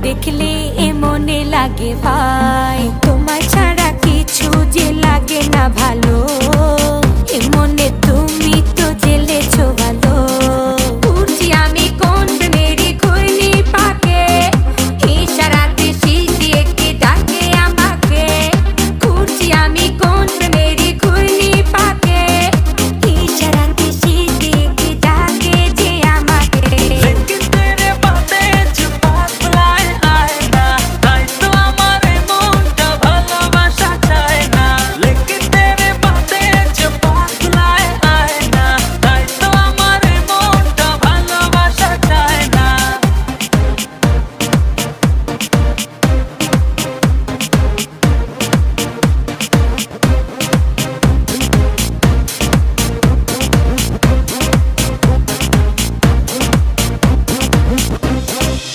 দেখলে এ মনে লাগে ভাই।